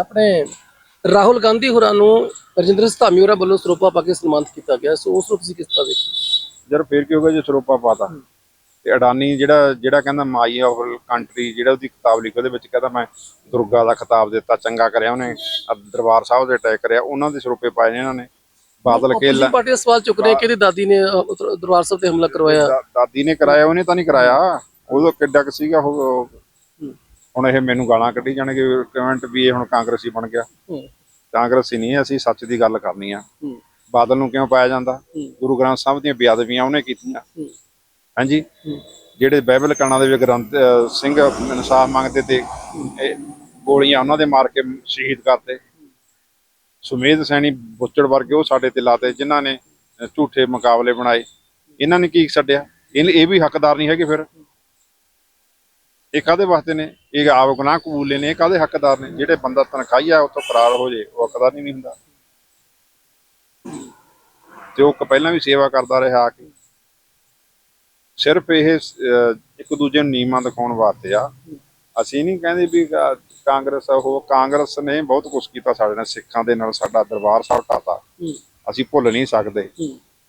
ਆਪਣੇ ਰਾਹੁਲ ਗਾਂਧੀ ਹੋਰਾਂ ਨੂੰ ਰਜਿੰਦਰ ਧਾਮੀ ਹੋਰਾਂ ਵੱਲੋਂ ਸਰੋਪਾ ਪਾ ਕੇ ਸਨਮਾਨਿਤ ਕੀਤਾ ਗਿਆ। ਸੋ ਉਸ ਨੂੰ ਤੁਸੀਂ ਕਿਸ ਤਰ੍ਹਾਂ ਦੇਖਦੇ ਯਾਰ ਫੇਰ ਕੀ ਹੋਗਾ ਜੇ ਸਰੋਪਾ ਪਾਤਾ? ਤੇ ਅਡਾਨੀ ਜਿਹੜਾ ਜਿਹੜਾ ਕਹਿੰਦਾ ਮਾਈ ਆਫ ਕੰਟਰੀ ਜਿਹੜਾ ਉਹਦੀ ਕਿਤਾਬ ਲਿਖੀ ਉਹਦੇ ਵਿੱਚ ਕਹਿੰਦਾ ਮੈਂ ਦੁਰਗਾ ਦਾ ਖਿਤਾਬ ਦਿੱਤਾ ਚੰਗਾ ਕਰਿਆ ਉਹਨੇ ਦਰਬਾਰ ਸਾਹਿਬ ਦੇ ਅਟੈਕ ਕਰਿਆ ਉਹਨਾਂ ਦੇ ਸਰੋਪੇ ਪਾਏ ਨੇ ਇਹਨਾਂ ਨੇ। ਬਾਦਲ ਕੇ ਆਪੋਜੀਸ਼ਨ ਪਾਰਟੀ ਦਾ ਸਵਾਲ ਚੁੱਕ ਰਹੇ ਕਿ ਇਹਦੀ ਦਾਦੀ ਨੇ ਦਰਬਾਰ ਸਾਹਿਬ ਤੇ ਹਮਲਾ ਕਰਵਾਇਆ? ਦਾਦੀ ਨੇ ਕਰਾਇਆ ਉਹਨੇ ਤਾਂ ਨਹੀਂ ਕਰਾਇਆ। ਉਦੋਂ ਕਿੱਡਾ ਕੁ ਸੀਗਾ ਉਹ- ਹੁਣ ਇਹ ਮੈਨੂੰ ਗਾਲਾਂ ਕੱਢੀ ਜਾਣਗੇ ਕਮੈਂਟ ਵੀ ਇਹ ਹੁਣ ਕਾਂਗਰਸੀ ਬਣ ਗਿਆ। ਕਾਂਗਰਸੀ ਨਹੀਂ ਅਸੀਂ ਸੱਚ ਦੀ ਗੱਲ ਕਰਨੀ ਆ। ਬਾਦਲ ਨੂੰ ਕਿਉਂ ਪਾਇਆ ਜਾਂਦਾ। ਗੁਰੂ ਗ੍ਰੰਥ ਸਾਹਿਬ ਦੀਆਂ ਬੇਅਦਬੀਆਂ ਉਹਨੇ ਕੀਤੀਆਂ। ਹਾਂਜੀ। ਜਿਹੜੇ ਬਾਈਬਲ ਕਣਾ ਦੇ ਵੀ ਗ੍ਰੰਥ ਸਿੰਘ ਇਨਸਾਫ ਮੰਗਦੇ ਤੇ ਗੋਲੀਆਂ ਉਹਨਾਂ ਦੇ ਮਾਰ ਕੇ ਸ਼ਹੀਦ ਕਰਤੇ। ਸੁਮੇਧ ਸੈਣੀ ਬੁੱਚੜ ਵਰਗੇ ਉਹ ਸਾਡੇ ਤੇ ਲਾਤੇ ਜਿਨ੍ਹਾਂ ਨੇ ਝੂਠੇ ਮੁਕਾਬਲੇ ਬਣਾਏ। ਇਹਨਾਂ ਨੇ ਕੀ ਛੱਡਿਆ? ਇਹ ਵੀ ਹੱਕਦਾਰ ਨਹੀਂ ਹੈਗੇ ਫਿਰ। ਇਹ ਕਾਦੇ ਵਾਸਤੇ ਨੇ? ਇਹ ਆਪ ਗੁਨਾਹ ਕਬੂਲੇ ਨੇ ਇਹ ਕਾਦੇ ਹੱਕਦਾਰ ਨੇ? ਜਿਹੜੇ ਬੰਦਾ ਤਨਖਾਹੀਆ ਉਤੋਂ ਫਰਾਰ ਹੋ ਜੇ ਉਹ ਹੱਕਦਾਰ ਨਹੀਂ ਹੁੰਦਾ। ਤੇ ਉਹ ਪਹਿਲਾਂ ਵੀ ਸੇਵਾ ਕਰਦਾ ਰਿਹਾ ਆ ਕੇ। ਸਿਰਫ ਇਹ ਇੱਕ ਦੂਜੇ ਨੂੰ ਨੀਮਾਂ ਦਿਖਾਉਣ ਵਾਸਤੇ ਆ। ਅਸੀਂ ਨਹੀਂ ਕਹਿੰਦੇ ਵੀ ਕਾਂਗਰਸ ਉਹ ਕਾਂਗਰਸ ਨੇ ਬਹੁਤ ਕੁਝ ਕੀਤਾ ਸਾਡੇ ਨਾਲ ਸਿੱਖਾਂ ਦੇ ਨਾਲ ਸਾਡਾ ਦਰਬਾਰ ਸਾਹਿਬ ਹੂੰ, ਅਸੀਂ ਭੁੱਲ ਨਹੀਂ ਸਕਦੇ।